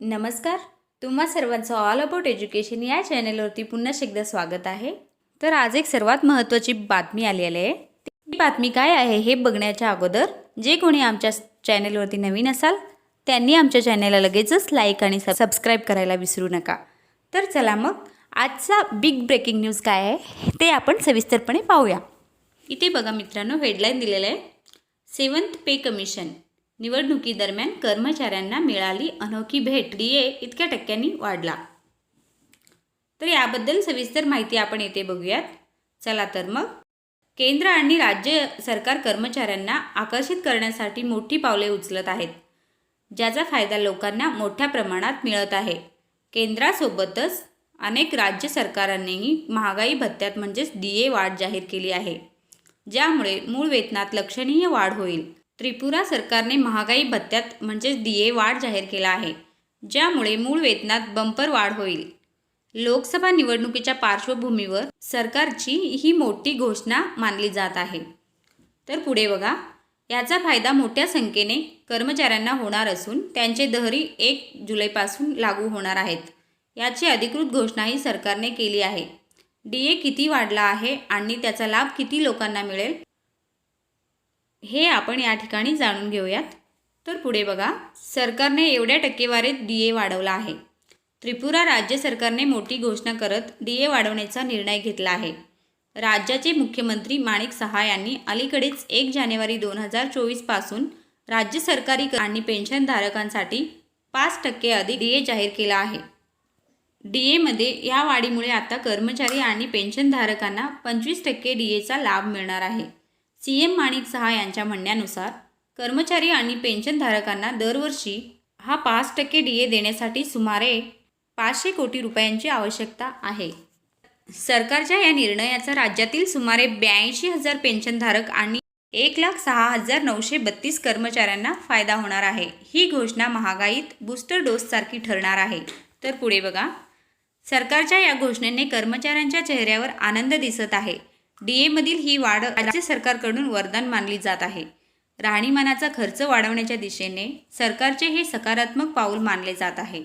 नमस्कार. तुम्हा सर्वांचं ऑल अबाउट एज्युकेशन या चॅनलवरती पुन्हा एकदा स्वागत आहे. तर आज एक सर्वात महत्त्वाची बातमी आलेली आहे. ती बातमी काय आहे हे बघण्याच्या अगोदर जे कोणी आमच्या चॅनलवरती नवीन असाल त्यांनी आमच्या चॅनलला लगेचच लाईक आणि सब सबस्क्राईब करायला विसरू नका. तर चला मग आजचा बिग ब्रेकिंग न्यूज काय आहे ते आपण सविस्तरपणे पाहूया. इथे बघा मित्रांनो हेडलाईन दिलेलं आहे. सेवन्थ पे कमिशन निवडणुकीदरम्यान कर्मचाऱ्यांना मिळाली अनोखी भेट. डी ए इतक्या टक्क्यांनी वाढला. तर याबद्दल सविस्तर माहिती आपण येथे बघूयात. चला तर मग. केंद्र आणि राज्य सरकार कर्मचाऱ्यांना आकर्षित करण्यासाठी मोठी पावले उचलत आहेत ज्याचा फायदा लोकांना मोठ्या प्रमाणात मिळत आहे. केंद्रासोबतच अनेक राज्य सरकारांनीही महागाई भत्त्यात म्हणजेच डी ए वाढ जाहीर केली आहे ज्यामुळे मूळ वेतनात लक्षणीय वाढ होईल. त्रिपुरा सरकारने महागाई भत्त्यात म्हणजेच डी ए वाढ जाहीर केला आहे ज्यामुळे मूळ वेतनात बंपर वाढ होईल. लोकसभा निवडणुकीच्या पार्श्वभूमीवर सरकारची ही मोठी घोषणा मानली जात आहे. तर पुढे बघा याचा फायदा मोठ्या संख्येने कर्मचाऱ्यांना होणार असून त्यांचे दहरी एक जुलैपासून लागू होणार आहेत. याची अधिकृत घोषणाही सरकारने केली आहे. डी ए किती वाढला आहे आणि त्याचा लाभ किती लोकांना मिळेल? हे आपण या ठिकाणी जाणून घेऊयात. तर पुढे बघा सरकारने एवढ्या टक्केवारीत डी ए वाढवला आहे. त्रिपुरा राज्य सरकारने मोठी घोषणा करत डी ए वाढवण्याचा निर्णय घेतला आहे. राज्याचे मुख्यमंत्री माणिक सहा यांनी अलीकडेच एक जानेवारी दोन हजार चोवीसपासून राज्य सरकारी आणि पेन्शनधारकांसाठी पाच टक्के अधिक डी ए जाहीर केला आहे. डी एमध्ये या वाढीमुळे आता कर्मचारी आणि पेन्शनधारकांना पंचवीस टक्के डी एचा लाभ मिळणार आहे. सी एम माणिक सहा यांच्या म्हणण्यानुसार कर्मचारी आणि पेन्शनधारकांना दरवर्षी हा पाच टक्के डी ए देण्यासाठी सुमारे पाचशे कोटी रुपयांची आवश्यकता आहे. सरकारच्या या निर्णयाचा राज्यातील सुमारे ब्याऐंशी हजार पेन्शनधारक आणि एक लाख सहा हजार नऊशे बत्तीस कर्मचाऱ्यांना फायदा होणार आहे. ही घोषणा महागाईत बूस्टर डोससारखी ठरणार आहे. तर पुढे बघा. सरकारच्या या घोषणेने कर्मचाऱ्यांच्या चेहऱ्यावर आनंद दिसत आहे. डी एमधील ही वाढ राज्य सरकारकडून वरदान मानली जात आहे. राहणीमानाचा खर्च वाढवण्याच्या दिशेने सरकारचे हे सकारात्मक पाऊल मानले जात आहे.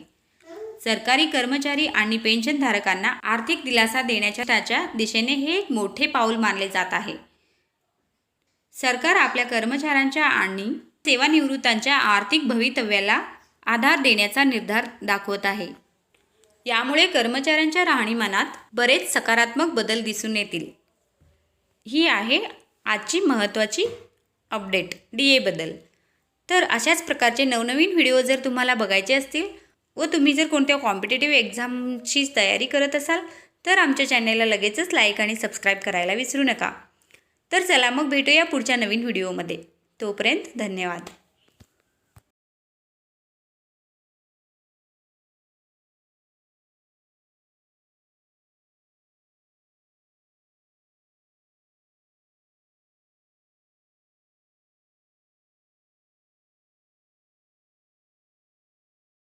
सरकारी कर्मचारी आणि पेन्शनधारकांना आर्थिक दिलासा देण्याच्या त्याच्या दिशेने हे एक मोठे पाऊल मानले जात आहे. सरकार आपल्या कर्मचाऱ्यांच्या आणि सेवानिवृत्तांच्या आर्थिक भवितव्याला आधार देण्याचा निर्धार दाखवत आहे. यामुळे कर्मचाऱ्यांच्या राहणीमानात बरेच सकारात्मक बदल दिसून येतील. ही आहे आजची महत्त्वाची अपडेट डी एबद्दल तर अशाच प्रकारचे नवनवीन व्हिडिओ जर तुम्हाला बघायचे असतील व तुम्ही जर कोणत्या कॉम्पिटेटिव्ह एक्झामची तयारी करत असाल तर आमच्या चॅनेलला लगेचच लाईक आणि सबस्क्राईब करायला विसरू नका. तर चला मग भेटूया पुढच्या नवीन व्हिडिओमध्ये. तोपर्यंत धन्यवाद.